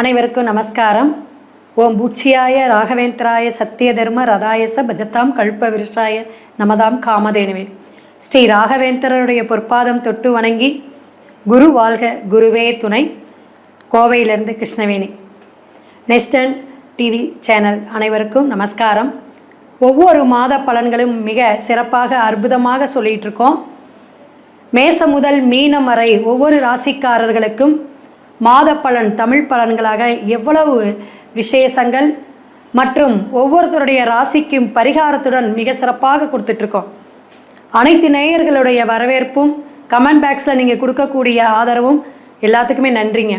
அனைவருக்கும் நமஸ்காரம். ஓம் பூச்சியாய ராகவேந்திராய சத்திய தர்ம ரதாயச பஜதாம் கல்ப விருஷாய நமதாம் காமதேனுவே. ஸ்ரீ ராகவேந்திரருடைய பொற்பாதம் தொட்டு வணங்கி குரு வாழ்க குருவே துணை கோவையிலிருந்து கிருஷ்ணவேணி. நெஸ்டன் டிவி சேனல் அனைவருக்கும் நமஸ்காரம். ஒவ்வொரு மாத பலன்களும் மிக சிறப்பாக அற்புதமாக சொல்லிகிட்டு இருக்கோம். மேச முதல் மீனம் வரை ஒவ்வொரு ராசிக்காரர்களுக்கும் மாத பலன் தமிழ் பலன்களாக எவ்வளவு விசேஷங்கள் மற்றும் ஒவ்வொருத்தருடைய ராசிக்கும் பரிகாரத்துடன் மிக சிறப்பாக கொடுத்துட்ருக்கோம். அனைத்து நேயர்களுடைய வரவேற்பும் கமெண்ட் பாக்ஸில் நீங்கள் கொடுக்கக்கூடிய ஆதரவும் எல்லாத்துக்குமே நன்றிங்க.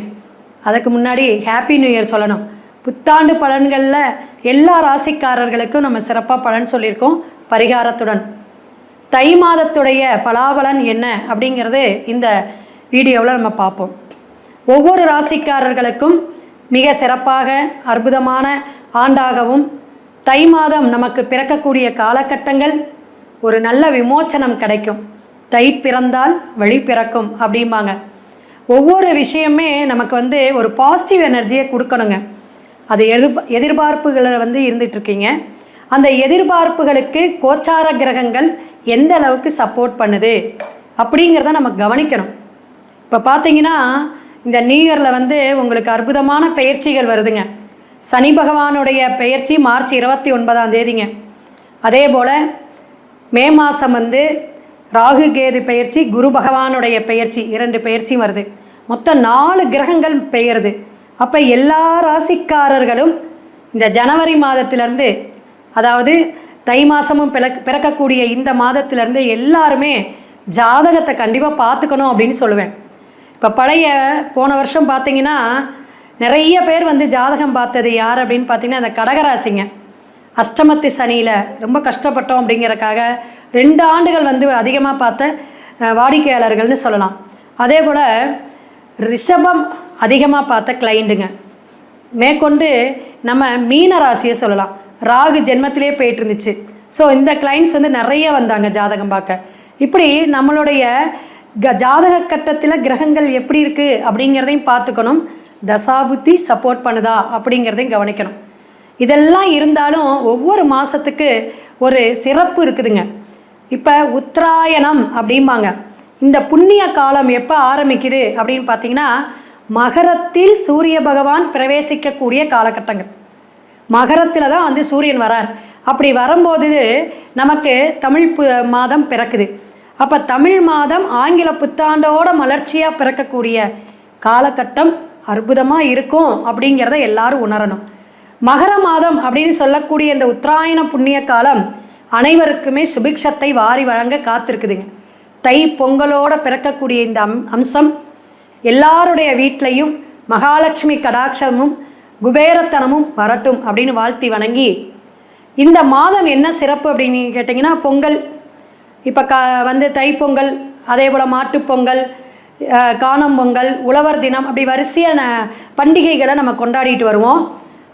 அதுக்கு முன்னாடி ஹாப்பி நியூ இயர் சொல்லணும். புத்தாண்டு பலன்களில் எல்லா ராசிக்காரர்களுக்கும் நம்ம சிறப்பாக பலன் சொல்லியிருக்கோம் பரிகாரத்துடன். தை மாதத்துடைய பலாபலன் என்ன அப்படிங்கிறது இந்த வீடியோவில் நம்ம பார்ப்போம். ஒவ்வொரு ராசிக்காரர்களுக்கும் மிக சிறப்பாக அற்புதமான ஆண்டாகவும் தை மாதம் நமக்கு பிறக்கக்கூடிய காலகட்டங்கள் ஒரு நல்ல விமோச்சனம் கிடைக்கும். தை பிறந்தால் வழி பிறக்கும் அப்படிம்பாங்க. ஒவ்வொரு விஷயமே நமக்கு வந்து ஒரு பாசிட்டிவ் எனர்ஜியை கொடுக்கணுங்க. அது எதிர்ப எதிர்பார்ப்புகளில் வந்து இருந்துகிட்ருக்கீங்க அந்த எதிர்பார்ப்புகளுக்கு கோச்சார கிரகங்கள் எந்த அளவுக்கு சப்போர்ட் பண்ணுது அப்படிங்கிறத நம்ம கவனிக்கணும். இப்போ பார்த்தீங்கன்னா இந்த நியூ இயரில் வந்து உங்களுக்கு அற்புதமான பயிற்சிகள் வருதுங்க. சனி பகவானுடைய பெயர்ச்சி மார்ச் இருபத்தி ஒன்பதாம் தேதிங்க. அதே போல் மே மாதம் வந்து ராகு கேது பெயர்ச்சி குரு பகவானுடைய பெயர்ச்சி இரண்டு பெயர்ச்சியும் வருது. மொத்தம் நாலு கிரகங்கள் பெயருது. அப்போ எல்லா ராசிக்காரர்களும் இந்த ஜனவரி மாதத்திலேருந்து அதாவது தை மாதமும் பிறக் பிறக்கக்கூடிய இந்த மாதத்திலேருந்து எல்லாருமே ஜாதகத்தை கண்டிப்பாக பார்த்துக்கணும் அப்படின்னு சொல்லுவேன். இப்போ பழைய போன வருஷம் பார்த்தீங்கன்னா நிறைய பேர் வந்து ஜாதகம் பார்த்தது யார் அப்படின்னு பார்த்தீங்கன்னா அந்த கடகராசிங்க. அஷ்டமத்து சனியில் ரொம்ப கஷ்டப்பட்டோம் அப்படிங்கிறக்காக ரெண்டு ஆண்டுகள் வந்து அதிகமாக பார்த்த வாடிக்கையாளர்கள்னு சொல்லலாம். அதே போல் ரிஷபம் அதிகமாக பார்த்த கிளைண்டுங்க மேற்கொண்டு நம்ம மீன ராசியை சொல்லலாம். ராகு ஜென்மத்திலே போயிட்டு இருந்துச்சு. ஸோ இந்த கிளைண்ட்ஸ் வந்து நிறைய வந்தாங்க ஜாதகம் பார்க்க. இப்படி நம்மளுடைய க ஜாதக கட்டத்தில் கிரகங்கள் எப்படி இருக்குது அப்படிங்கிறதையும் பார்த்துக்கணும். தசாபுத்தி சப்போர்ட் பண்ணுதா அப்படிங்கிறதையும் கவனிக்கணும். இதெல்லாம் இருந்தாலும் ஒவ்வொரு மாதத்துக்கு ஒரு சிறப்பு இருக்குதுங்க. இப்போ உத்தராயணம் அப்படிம்பாங்க. இந்த புண்ணிய காலம் எப்போ ஆரம்பிக்குது அப்படின்னு பார்த்தீங்கன்னா மகரத்தில் சூரிய பகவான் பிரவேசிக்கக்கூடிய காலகட்டங்கள். மகரத்தில் தான் வந்து சூரியன் வரார். அப்படி வரும்போது நமக்கு தமிழ் பு மாதம் பிறக்குது. அப்போ தமிழ் மாதம் ஆங்கில புத்தாண்டோட மலர்ச்சியாக பிறக்கக்கூடிய காலகட்டம் அற்புதமாக இருக்கும் அப்படிங்கிறத எல்லாரும் உணரணும். மகர மாதம் அப்படின்னு சொல்லக்கூடிய இந்த உத்தராயண புண்ணிய காலம் அனைவருக்குமே சுபிக்ஷத்தை வாரி வழங்க காத்திருக்குதுங்க. தை பொங்கலோட பிறக்கக்கூடிய இந்த அம் அம்சம் எல்லாருடைய வீட்லையும் மகாலட்சுமி கடாட்சமும் குபேரத்தனமும் வரட்டும் அப்படின்னு வாழ்த்தி வணங்கி இந்த மாதம் என்ன சிறப்பு அப்படின்னு கேட்டிங்கன்னா பொங்கல். இப்போ க வந்து தைப்பொங்கல் அதே போல் மாட்டுப்பொங்கல் அஹ், காணும் பொங்கல் உழவர் தினம் அப்படி வரிசையான பண்டிகைகளை நம்ம கொண்டாடிட்டு வருவோம்.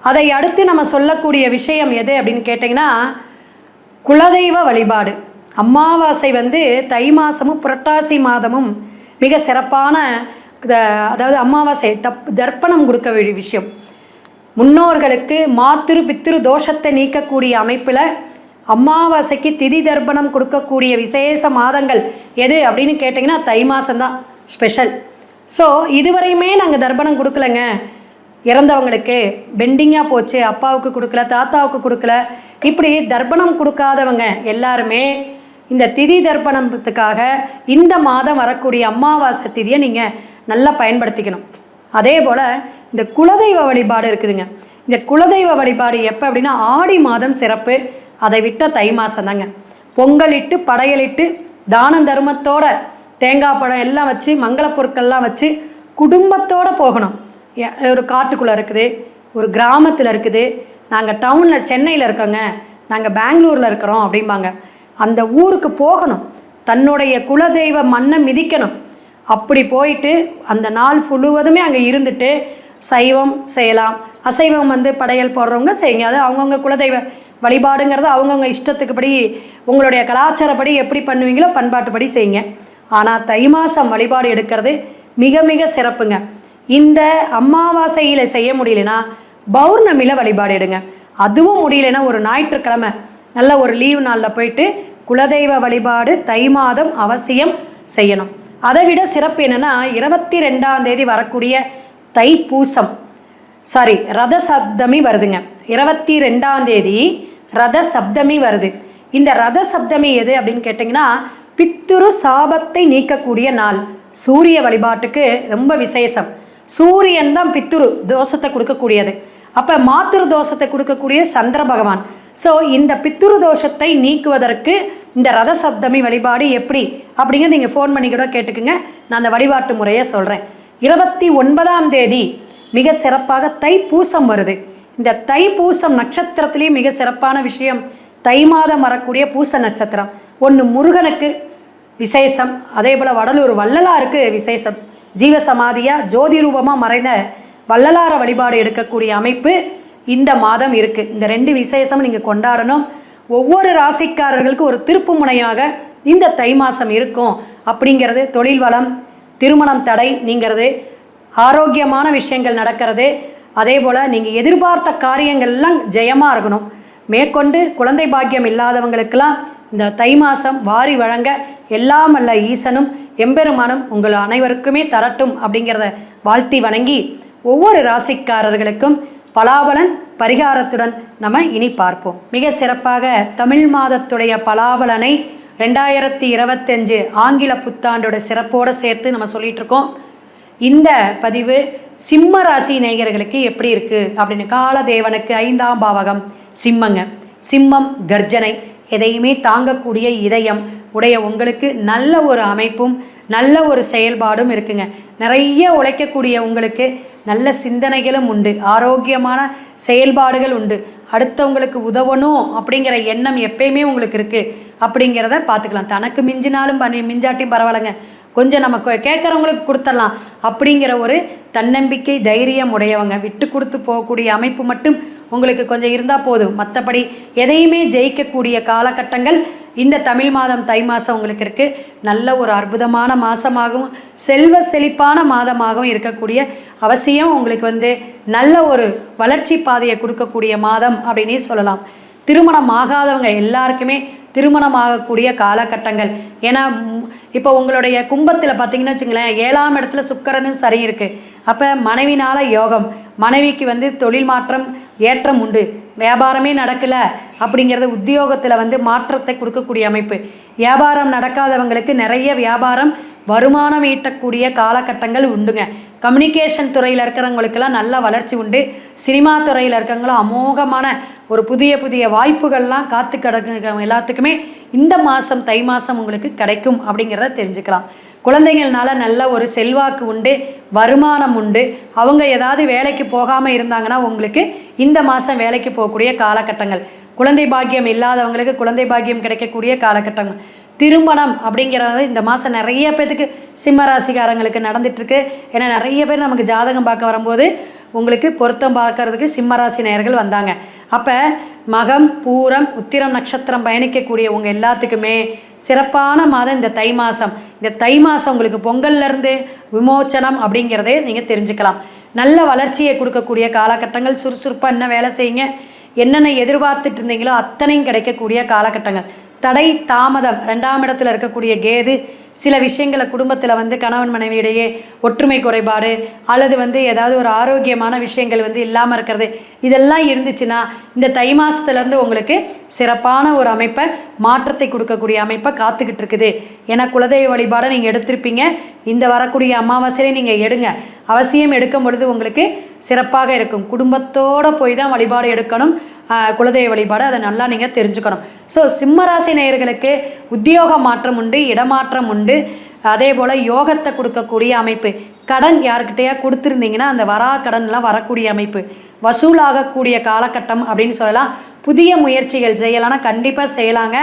அதை அடுத்து நம்ம சொல்லக்கூடிய விஷயம் எது அப்படின்னு கேட்டிங்கன்னா குலதெய்வ வழிபாடு. அமாவாசை வந்து தை மாதமும் புரட்டாசி மாதமும் மிக சிறப்பான அதாவது அமாவாசை தப் தர்ப்பணம் கொடுக்க வேண்டிய விஷயம். முன்னோர்களுக்கு மாத்திரு பித்திரு தோஷத்தை நீக்கக்கூடிய அமைப்பில் அமாவாசைக்கு திதி தர்ப்பணம் கொடுக்கக்கூடிய விசேஷ மாதங்கள் எது அப்படின்னு கேட்டிங்கன்னா தை மாதம்தான் ஸ்பெஷல் ஸோ இதுவரையுமே நாங்கள் தர்ப்பணம் கொடுக்கலங்க. இறந்தவங்களுக்கு பெண்டிங்காக போச்சு அப்பாவுக்கு கொடுக்கல தாத்தாவுக்கு கொடுக்கல. இப்படி தர்ப்பணம் கொடுக்காதவங்க எல்லாருமே இந்த திதி தர்ப்பணத்துக்காக இந்த மாதம் வரக்கூடிய அமாவாசை திதியை நீங்கள் நல்லா பயன்படுத்திக்கணும். அதே போல் இந்த குலதெய்வ வழிபாடு இருக்குதுங்க. இந்த குலதெய்வ வழிபாடு எப்போ அப்படின்னா ஆடி மாதம் சிறப்பு. அதை விட்ட தை மாதம் தாங்க பொங்கலிட்டு படையலிட்டு தானம் தர்மத்தோட தேங்காய் பழம் எல்லாம் வச்சு மங்கள பொருட்கள்லாம் வச்சு குடும்பத்தோடு போகணும். ஒரு காட்டுக்குள்ளே இருக்குது ஒரு கிராமத்தில் இருக்குது. நாங்கள் டவுனில் சென்னையில் இருக்கோங்க. நாங்கள் பெங்களூரில் இருக்கிறோம் அப்படிம்பாங்க. அந்த ஊருக்கு போகணும். தன்னுடைய குலதெய்வ மண்ணை மிதிக்கணும். அப்படி போயிட்டு அந்த நாள் முழுவதுமே அங்கே இருந்துட்டு சைவம் செய்யலாம். அசைவம் வந்து படையல் போடுறவங்க செய்யுங்க. அது அவங்கவுங்க குலதெய்வ வழிபாடுங்கிறது அவங்கவுங்க இஷ்டத்துக்குப்படி உங்களுடைய கலாச்சாரப்படி எப்படி பண்ணுவீங்களோ பண்பாட்டுப்படி செய்யுங்க. ஆனால் தை மாதம் வழிபாடு எடுக்கிறது மிக மிக சிறப்புங்க. இந்த அமாவாசையில் செய்ய முடியலனா பௌர்ணமியில் வழிபாடு எடுங்க. அதுவும் முடியலைன்னா ஒரு ஞாயிற்றுக்கிழமை நல்ல ஒரு லீவு நாளில் போயிட்டு குலதெய்வ வழிபாடு தை மாதம் அவசியம் செய்யணும். அதை விட சிறப்பு என்னென்னா இருபத்தி ரெண்டாம் தேதி வரக்கூடிய தைப்பூசம். சாரி ரத சப்தமி வருதுங்க. இருபத்தி ரெண்டாம் தேதி ரத சப்தமி வருது. இந்த ரத சப்தமி எது அப்படின்னு கேட்டிங்கன்னா பித்துரு சாபத்தை நீக்கக்கூடிய நாள். சூரிய வழிபாட்டுக்கு ரொம்ப விசேஷம். சூரியன் தான் பித்துரு தோஷத்தை கொடுக்கக்கூடியது. அப்போ மாத்திரு தோஷத்தை கொடுக்கக்கூடிய சந்திர பகவான். ஸோ இந்த பித்துரு தோஷத்தை நீக்குவதற்கு இந்த ரத சப்தமி வழிபாடு எப்படி? அப்படிங்கிற நீங்கள் ஃபோன் பண்ணி கூட கேட்டுக்குங்க. நான் அந்த வழிபாட்டு முறையை சொல்கிறேன் இருபத்தி ஒன்பதாம் தேதி மிக சிறப்பாக தைப்பூசம் வருது. இந்த தைப்பூசம் நட்சத்திரத்திலேயே மிக சிறப்பான விஷயம் தை மாதம் வரக்கூடிய பூச நட்சத்திரம். ஒன்று முருகனுக்கு விசேஷம். அதே போல் வடலூர் வள்ளலாருக்கு விசேஷம். ஜீவசமாதியாக ஜோதி ரூபமாக மறைந்த வள்ளலார வழிபாடு எடுக்கக்கூடிய அமைப்பு இந்த மாதம் இருக்குது இந்த ரெண்டு விசேஷம் நீங்கள் கொண்டாடணும். ஒவ்வொரு ராசிக்காரர்களுக்கு ஒரு திருப்பு முனையாக இந்த தை மாதம் இருக்கும். அப்படிங்கிறது தொழில் வளம் திருமணம் தடை நீங்கிறது. ஆரோக்கியமான விஷயங்கள் நடக்கிறது. அதே போல் நீங்கள் எதிர்பார்த்த காரியங்கள்லாம் ஜெயமாக இருக்கணும். மேற்கொண்டு குழந்தை பாக்கியம் இல்லாதவங்களுக்கெல்லாம் இந்த தை மாதம் வாரி வழங்க எல்லாம் அல்ல ஈசனும் எம்பெருமானும் உங்கள் அனைவருக்குமே தரட்டும் அப்படிங்கிறத வாழ்த்தி வணங்கி ஒவ்வொரு ராசிக்காரர்களுக்கும் பலாபலன் பரிகாரத்துடன் நம்ம இனி பார்ப்போம். மிக சிறப்பாக தமிழ் மாதத்துடைய பலாபலனை ரெண்டாயிரத்தி இருபத்தஞ்சு ஆங்கில புத்தாண்டோட சிறப்போடு சேர்த்து நம்ம சொல்லிட்டு இருக்கோம். இந்த பதிவு சிம்ம ராசி நேயர்களுக்கு எப்படி இருக்குது அப்படின்னு காலதேவனுக்கு ஐந்தாம் பாவகம் சிம்மங்க. சிம்மம் கர்ஜனை. எதையுமே தாங்கக்கூடிய இதயம். உடைய உங்களுக்கு நல்ல ஒரு அமைப்பும் நல்ல ஒரு செயல்பாடும் இருக்குங்க. நிறைய உழைக்கக்கூடிய உங்களுக்கு நல்ல சிந்தனைகளும் உண்டு. ஆரோக்கியமான செயல்பாடுகள் உண்டு. அடுத்தவங்களுக்கு உதவணும் அப்படிங்கிற எண்ணம் எப்பயுமே உங்களுக்கு இருக்குது அப்படிங்கிறத பார்த்துக்கலாம். தனக்கு மிஞ்சினாலும் பண்ணி மிஞ்சாட்டியும் பரவாயில்லைங்க. கொஞ்சம் நம்ம கேட்குறவங்களுக்கு கொடுத்துடலாம் அப்படிங்கிற ஒரு தன்னம்பிக்கை தைரியம் உடையவங்க. விட்டு கொடுத்து போகக்கூடிய அமைப்பு மட்டும் உங்களுக்கு கொஞ்சம் இருந்தால் போதும். மற்றபடி எதையுமே ஜெயிக்கக்கூடிய காலகட்டங்கள் இந்த தமிழ் மாதம் தை மாதம் உங்களுக்கு இருக்குது நல்ல ஒரு அற்புதமான மாதமாகவும் செல்வ செழிப்பான மாதமாகவும் இருக்கக்கூடிய அவசியம் உங்களுக்கு வந்து நல்ல ஒரு வளர்ச்சி பாதையை கொடுக்கக்கூடிய மாதம் அப்படின்னே சொல்லலாம். திருமணம் ஆகாதவங்க எல்லாருக்குமே திருமணமாகக்கூடிய காலகட்டங்கள். ஏன்னா இப்போ உங்களுடைய கும்பத்தில் பார்த்தீங்கன்னு வச்சுங்களேன் ஏழாம் இடத்துல சுக்கரனும் சரி இருக்குது அப்போ மனைவினால யோகம் மனைவிக்கு வந்து தொழில் மாற்றம் ஏற்றம் உண்டு. வியாபாரமே நடக்கலை அப்படிங்கிறது உத்தியோகத்தில் வந்து மாற்றத்தை கொடுக்கக்கூடிய அமைப்பு. வியாபாரம் நடக்காதவங்களுக்கு நிறைய வியாபாரம் வருமானம் ஈட்டக்கூடிய காலகட்டங்கள் உண்டுங்க. கம்யூனிகேஷன் துறையில் இருக்கிறவங்களுக்கெல்லாம் நல்ல வளர்ச்சி உண்டு. சினிமா துறையில் இருக்கிறவங்களும் அமோகமான ஒரு புதிய புதிய வாய்ப்புகள்லாம் காத்து கிடக்கு எல்லாத்துக்குமே இந்த மாதம் தை மாதம் உங்களுக்கு கிடைக்கும் அப்படிங்கிறத தெரிஞ்சுக்கலாம். குழந்தைங்கள்னால நல்ல ஒரு செல்வாக்கு உண்டு வருமானம் உண்டு. அவங்க ஏதாவது வேலைக்கு போகாமல் இருந்தாங்கன்னா உங்களுக்கு இந்த மாதம் வேலைக்கு போகக்கூடிய காலகட்டங்கள். குழந்தை பாக்கியம் இல்லாதவங்களுக்கு குழந்தை பாக்கியம் கிடைக்கக்கூடிய காலகட்டங்கள். திருமணம் அப்படிங்கிறது இந்த மாதம் நிறைய பேத்துக்கு சிம்ம ராசிக்காரங்களுக்கு நடந்துட்டுருக்கு. ஏன்னா நிறைய பேர் நமக்கு ஜாதகம் பார்க்க வரும்போது உங்களுக்கு பொருத்தம் பார்க்கறதுக்கு சிம்மராசி நேயர்கள் வந்தாங்க. அப்போ மகம் பூரம் உத்திரம் நட்சத்திரம் பயணிக்கக்கூடிய உங்கள் எல்லாத்துக்குமே சிறப்பான மாதம் இந்த தை மாதம் இந்த தை மாதம் உங்களுக்கு பொங்கல்ல இருந்து விமோச்சனம் அப்படிங்கிறதே நீங்கள் தெரிஞ்சுக்கலாம். நல்ல வளர்ச்சியை கொடுக்கக்கூடிய காலகட்டங்கள் சுறுசுறுப்பாக என்ன வேலை செய்யுங்க என்னென்ன எதிர்பார்த்துட்டு இருந்தீங்களோ அத்தனையும் கிடைக்கக்கூடிய காலகட்டங்கள். தடை தாமதம் ரெண்டாம் இடத்துல இருக்கக்கூடிய கேது சில விஷயங்களை குடும்பத்தில் வந்து கணவன் மனைவியிடையே ஒற்றுமை குறைபாடு அல்லது வந்து ஏதாவது ஒரு ஆரோக்கியமான விஷயங்கள் வந்து இல்லாமல் இருக்கிறது. இதெல்லாம் இருந்துச்சுன்னா இந்த தை மாதத்துலேருந்து உங்களுக்கு சிறப்பான ஒரு அமைப்பை மாற்றத்தை கொடுக்கக்கூடிய அமைப்பை காத்துக்கிட்டு இருக்குது. ஏன்னா குலதெய்வ வழிபாடை நீங்கள் எடுத்திருப்பீங்க. இந்த வரக்கூடிய அமாவாசையிலே நீங்கள் எடுங்க. அவசியம் எடுக்கும் பொழுது உங்களுக்கு சிறப்பாக இருக்கும். குடும்பத்தோடு போய் தான் வழிபாடு எடுக்கணும். குலதெய்வ வழிபாடு அதை நல்லா நீங்கள் தெரிஞ்சுக்கணும். ஸோ சிம்மராசி நேயர்களுக்கு உத்தியோக மாற்றம் உண்டு இடமாற்றம் உண்டு. அதே போல் யோகத்தை கொடுக்கக்கூடிய அமைப்பு. கடன் யாருக்கிட்டையா கொடுத்துருந்தீங்கன்னா அந்த வரா கடன்லாம் வரக்கூடிய அமைப்பு. வசூலாகக்கூடிய காலகட்டம் அப்படின்னு சொல்லலாம். புதிய முயற்சிகள் செய்யலாம்னா கண்டிப்பாக செய்யலாங்க.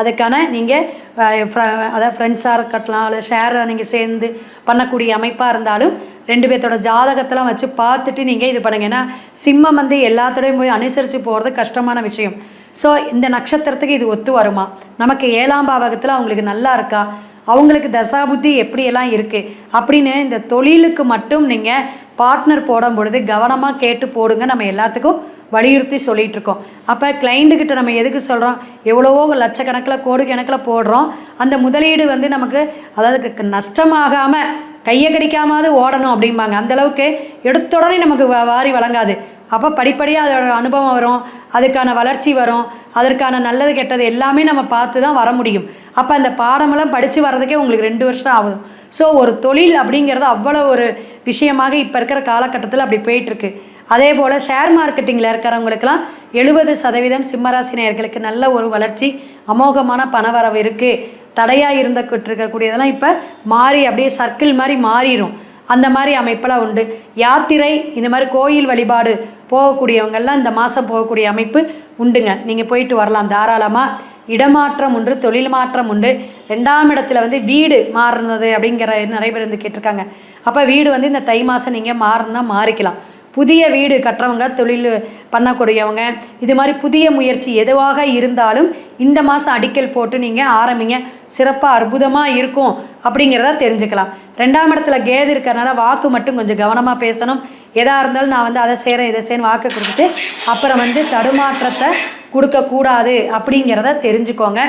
அதுக்கான நீங்கள் அதாவது ஃப்ரெண்ட்ஸாக இருக்கட்டலாம் அல்லது ஷேரை நீங்கள் சேர்ந்து பண்ணக்கூடிய அமைப்பாக இருந்தாலும் ரெண்டு பேர்த்தோட ஜாதகத்தெல்லாம் வச்சு பார்த்துட்டு நீங்கள் இது பண்ணுங்கள் ஏன்னா சிம்மம் வந்து எல்லாத்தோடையும் போய் அனுசரித்து போகிறது கஷ்டமான விஷயம். ஸோ இந்த நட்சத்திரத்துக்கு இது ஒத்து வருமா? நமக்கு ஏழாம் பாவகத்தில் அவங்களுக்கு நல்லா இருக்கா? அவங்களுக்கு தசாபுத்தி எப்படியெல்லாம் இருக்குது அப்படின்னு இந்த தொழிலுக்கு மட்டும் நீங்கள் பார்ட்னர் போடும் பொழுது கவனமாக கேட்டு போடுங்க. நம்ம எல்லாத்துக்கும் வலியுறுத்தி சொல்லிகிட்டு இருக்கோம். அப்போ கிளைண்ட்டுக்கிட்ட நம்ம எதுக்கு சொல்கிறோம் எவ்வளவோ லட்சக்கணக்கில் கோடி கணக்கில் போடுறோம். அந்த முதலீடு வந்து நமக்கு அதாவது க- நஷ்டமாகாமல் கையை கடிக்காமாவது ஓடணும் அப்படிம்பாங்க. அந்த அளவுக்கு எடுத்த உடனே நமக்கு வாரி வழங்காது. அப்போ படிப்படியாக அதோட அனுபவம் வரும். அதுக்கான வளர்ச்சி வரும் அதற்கான நல்லது கெட்டது எல்லாமே நம்ம பார்த்து தான் வர முடியும். அப்போ அந்த பாடமெல்லாம் படித்து வர்றதுக்கே உங்களுக்கு ரெண்டு வருஷம் ஆகும் ஸோ ஒரு தொழில் அப்படிங்கிறது அவ்வளோ ஒரு விஷயமாக இப்போ இருக்கிற காலகட்டத்தில் அப்படி போயிட்டுருக்கு. அதே போல் ஷேர் மார்க்கெட்டிங்கில் இருக்கிறவங்களுக்கெல்லாம் எழுபது சதவீதம் சிம்மராசி நேர்களுக்கு நல்ல ஒரு வளர்ச்சி அமோகமான பணவரவு இருக்குது தடையாக இருந்துக்கிட்டு இருக்கக்கூடியதெல்லாம் இப்போ மாறி அப்படியே சர்க்கிள் மாதிரி மாறிடும் அந்த மாதிரி அமைப்பெல்லாம் உண்டு. யாத்திரை இந்த மாதிரி கோயில் வழிபாடு போகக்கூடியவங்கெல்லாம் இந்த மாதம் போகக்கூடிய அமைப்பு உண்டுங்க. நீங்கள் போயிட்டு வரலாம். தாராளமாக இடமாற்றம் உண்டு தொழில் மாற்றம் உண்டு. ரெண்டாம் இடத்துல வந்து வீடு மாறுனது அப்படிங்கிற நிறைய பேர் வந்து கேட்டிருக்காங்க. அப்போ வீடு வந்து இந்த தை மாதம் நீங்கள் மாறினா மாறிக்கலாம். புதிய வீடு கட்டுறவங்க தொழில் பண்ணக்கூடியவங்க இது மாதிரி புதிய முயற்சி எதுவாக இருந்தாலும் இந்த மாதம் அடிக்கல் போட்டு நீங்கள் ஆரம்பிங்க. சிறப்பாக அற்புதமாக இருக்கும் அப்படிங்கிறத தெரிஞ்சுக்கலாம். ரெண்டாம் இடத்துல கேது இருக்கிறனால வாக்கு மட்டும் கொஞ்சம் கவனமாக பேசணும். எதாக இருந்தாலும் நான் வந்து அதை செய்கிறேன் இதை செய்யணும் வாக்கு கொடுத்துட்டு அப்புறம் வந்து தடுமாற்றத்தை கொடுக்கக்கூடாது அப்படிங்கிறத தெரிஞ்சுக்கோங்க.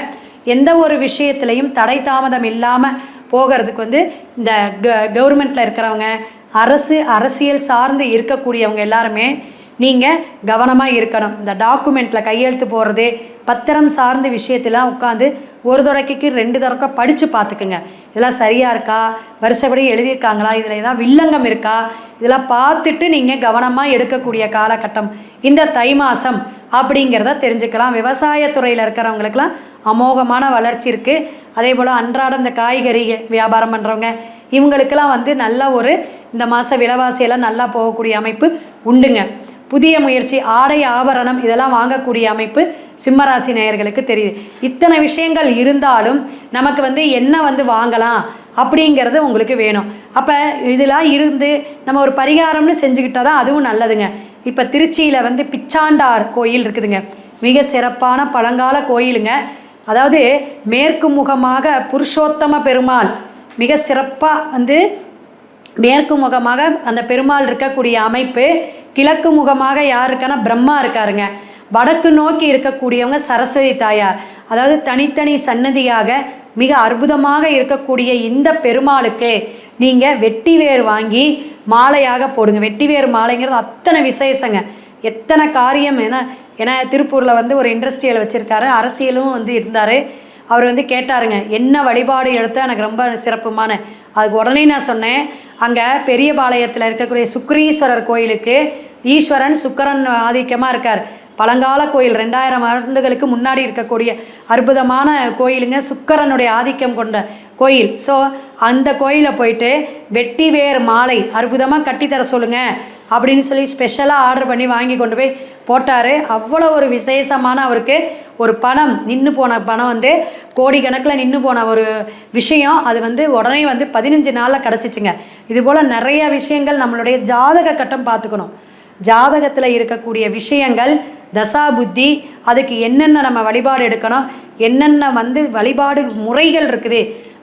எந்த ஒரு விஷயத்துலையும் தடை தாமதம் இல்லாமல் போகிறதுக்கு வந்து இந்த க கவர்மெண்ட்டில் இருக்கிறவங்க அரசு அரசியல் சார்ந்து இருக்கக்கூடியவங்க எல்லாருமே நீங்கள் கவனமாக இருக்கணும். இந்த டாக்குமெண்ட்டில் கையெழுத்து போடுறது பத்திரம் சார்ந்த விஷயத்தெல்லாம் உட்காந்து ஒரு தடக்கைக்கு ரெண்டு தடக்க படித்து பார்த்துக்குங்க. இதெல்லாம் சரியாக இருக்கா? வருஷப்படி எழுதியிருக்காங்களா? இதில் ஏதாவது வில்லங்கம் இருக்கா? இதெல்லாம் பார்த்துட்டு நீங்கள் கவனமாக எடுக்கக்கூடிய காலகட்டம். இந்த தை மாதம் அப்படிங்கிறத தெரிஞ்சுக்கலாம். விவசாயத்துறையில் இருக்கிறவங்களுக்கெல்லாம் அமோகமான வளர்ச்சி இருக்குது அதே போல் அன்றாட இந்த காய்கறி வியாபாரம் பண்ணுறவங்க இவங்களுக்கெல்லாம் வந்து நல்ல ஒரு இந்த மாத விலைவாசியெல்லாம் நல்லா போகக்கூடிய அமைப்பு உண்டுங்க. புதிய முயற்சி ஆடை ஆபரணம் இதெல்லாம் வாங்கக்கூடிய அமைப்பு சிம்மராசி நேயர்களுக்கு தெரியுது. இத்தனை விஷயங்கள் இருந்தாலும் நமக்கு வந்து என்ன வந்து வாங்கலாம் அப்படிங்கிறது உங்களுக்கு வேணும். அப்போ இதெல்லாம் இருந்து நம்ம ஒரு பரிகாரம்னு செஞ்சுக்கிட்டால் தான் அதுவும் நல்லதுங்க. இப்போ திருச்சியில் வந்து பிச்சாண்டார் கோயில் இருக்குதுங்க. மிக சிறப்பான பழங்கால கோயிலுங்க. அதாவது மேற்கு முகமாக புருஷோத்தம பெருமாள் மிக சிறப்பாக வந்து மேற்கு முகமாக அந்த பெருமாள் இருக்கக்கூடிய அமைப்பு கிழக்கு முகமாக யார் இருக்கான்னா பிரம்மா இருக்காருங்க. வடக்கு நோக்கி இருக்கக்கூடியவங்க சரஸ்வதி தாயார். அதாவது தனித்தனி சன்னதியாக மிக அற்புதமாக இருக்கக்கூடிய இந்த பெருமாளுக்கு நீங்கள் வெட்டி வேர் வாங்கி மாலையாக போடுங்க. வெட்டி வேர் மாலைங்கிறது அத்தனை விசேஷங்க. எத்தனை காரியம் என ஏன்னா திருப்பூரில் வந்து ஒரு இண்டஸ்ட்ரியல் வச்சுருக்காரு. அரசியலும் வந்து இருந்தார். அவர் வந்து கேட்டாருங்க என்ன வழிபாடு எடுத்தால் எனக்கு ரொம்ப சிறப்புமான அதுக்கு உடனே நான் சொன்னேன் அங்கே பெரியபாளையத்தில் இருக்கக்கூடிய சுக்ரீஸ்வரர் கோயிலுக்கு ஈஸ்வரன் சுக்கரன் ஆதிக்கமாக இருக்கார். பழங்கால கோயில் ரெண்டாயிரம் ஆண்டுகளுக்கு முன்னாடி இருக்கக்கூடிய அற்புதமான கோயிலுங்க சுக்கரனுடைய ஆதிக்கம் கொண்ட கோயில். ஸோ அந்த கோயிலில் போயிட்டு வெட்டி வேர் மாலை அற்புதமாக கட்டித்தர சொல்லுங்கள் அப்படின்னு சொல்லி ஸ்பெஷலாக ஆர்டர் பண்ணி வாங்கி கொண்டு போய் போட்டார். அவ்வளோ ஒரு விசேஷமான அவருக்கு ஒரு பணம் நின்று போன பணம் வந்து கோடிக்கணக்கில் நின்று போன ஒரு விஷயம். அது வந்து உடனே வந்து பதினஞ்சு நாளில் கிடச்சிச்சுங்க. இது போல் நிறைய விஷயங்கள் நம்மளுடைய ஜாதக கட்டம் பார்த்துக்கணும். ஜாதகத்தில் இருக்கக்கூடிய விஷயங்கள் தசா புத்தி அதுக்கு என்னென்ன நம்ம வழிபாடு எடுக்கணும் என்னென்ன வந்து வழிபாடு முறைகள் இருக்குது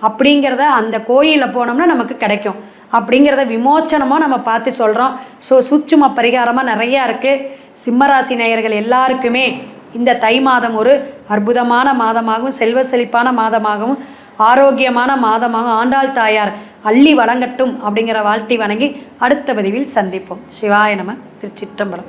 அப்படிங்கிறத அந்த கோயிலில் போனோம்னா நமக்கு கிடைக்கும். அப்படிங்கிறத விமோச்சனமாக நம்ம பார்த்து சொல்கிறோம் ஸோ சுச்சும பரிகாரமாக நிறையா இருக்குது சிம்மராசி நேயர்கள் எல்லாருக்குமே இந்த தை மாதம் ஒரு அற்புதமான மாதமாகவும் செல்வ செழிப்பான மாதமாகவும் ஆரோக்கியமான மாதமாகவும் ஆண்டாள் தாயார் அள்ளி வழங்கட்டும் அப்படிங்கிற வாழ்த்தி வணங்கி அடுத்த பதிவில் சந்திப்போம். சிவாய நம திருச்சிற்றம்பலம்.